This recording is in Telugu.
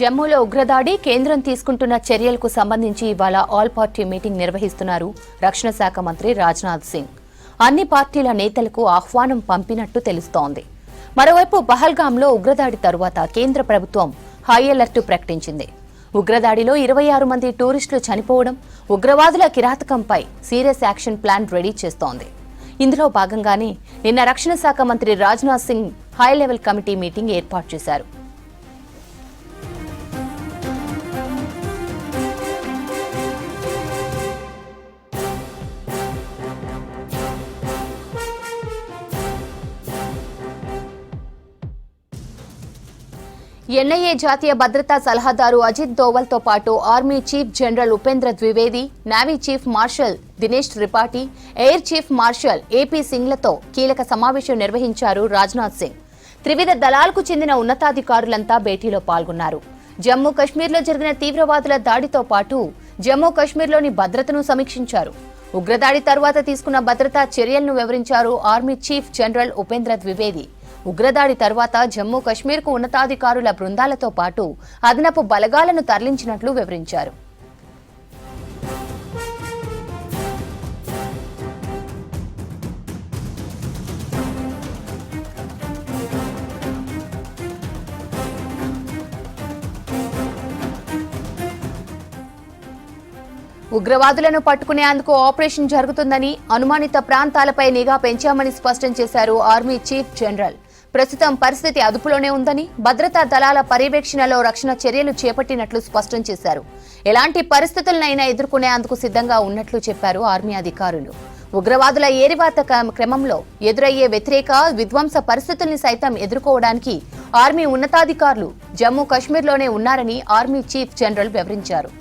జమ్మూలో ఉగ్రదాడి కేంద్రం తీసుకుంటున్న చర్యలకు సంబంధించి ఇవాళ ఆల్ పార్టీ మీటింగ్ నిర్వహిస్తున్నారు. రక్షణ శాఖ మంత్రి రాజ్నాథ్ సింగ్. అన్ని పార్టీల నేతలకు ఆహ్వానం పంపినట్టు తెలుస్తోంది. మరోవైపు పహల్గాంలో ఉగ్రదాడి తరువాత కేంద్ర ప్రభుత్వం హై అలర్ట్ ప్రకటించింది. ఉగ్రదాడిలో ఇరవై ఆరు మంది టూరిస్టులు చనిపోవడం ఉగ్రవాదుల కిరాతకంపై సీరియస్ యాక్షన్ ప్లాన్ రెడీ చేస్తోంది. ఇందులో భాగంగానే నిన్న రక్షణ శాఖ మంత్రి Rajnath Singh high level committee meeting ఏర్పాటు చేశారు. ఎన్ఐఏ జాతీయ భద్రతా సలహాదారు అజిత్ దోవల్తో పాటు army chief general Upendra Dwivedi navy chief marshal Dinesh Tripathi air chief marshal A సింగ్లతో కీలక సమావేశం నిర్వహించారు రాజ్నాథ్ సింగ్. త్రివిధ దళాలకు చెందిన ఉన్నతాధికారులంతా భేటీలో పాల్గొన్నారు. జమ్మూ కశ్మీర్లో జరిగిన తీవ్రవాదుల దాడితో పాటు జమ్మూ కశ్మీర్లోని భద్రతను సమీక్షించారు. ఉగ్రదాడి తర్వాత తీసుకున్న భద్రతా చర్యలను వివరించారు army chief general Upendra Dwivedi. ఉగ్రదాడి తర్వాత జమ్మూ కశ్మీర్కు ఉన్నతాధికారుల బృందాలతో పాటు అదనపు బలగాలను తరలించినట్లు వివరించారు. ఉగ్రవాదులను పట్టుకునేందుకు ఆపరేషన్ జరుగుతుందని అనుమానిత ప్రాంతాలపై నిఘా పెంచామని స్పష్టం చేశారు ఆర్మీ చీఫ్ జనరల్. ప్రస్తుతం పరిస్థితి అదుపులోనే ఉందని భద్రతా దళాల పర్యవేక్షణలో రక్షణ చర్యలు చేపట్టినట్లు స్పష్టం చేశారు. ఎలాంటి పరిస్థితులనైనా ఎదుర్కొనేందుకు సిద్ధంగా ఉన్నట్లు చెప్పారు ఆర్మీ అధికారులు. ఉగ్రవాదుల ఏరివాత క్రమంలో ఎదురయ్యే వ్యతిరేక విధ్వంస పరిస్థితుల్ని సైతం ఎదుర్కోవడానికి ఆర్మీ ఉన్నతాధికారులు జమ్మూ కశ్మీర్లోనే ఉన్నారని ఆర్మీ చీఫ్ జనరల్ వివరించారు.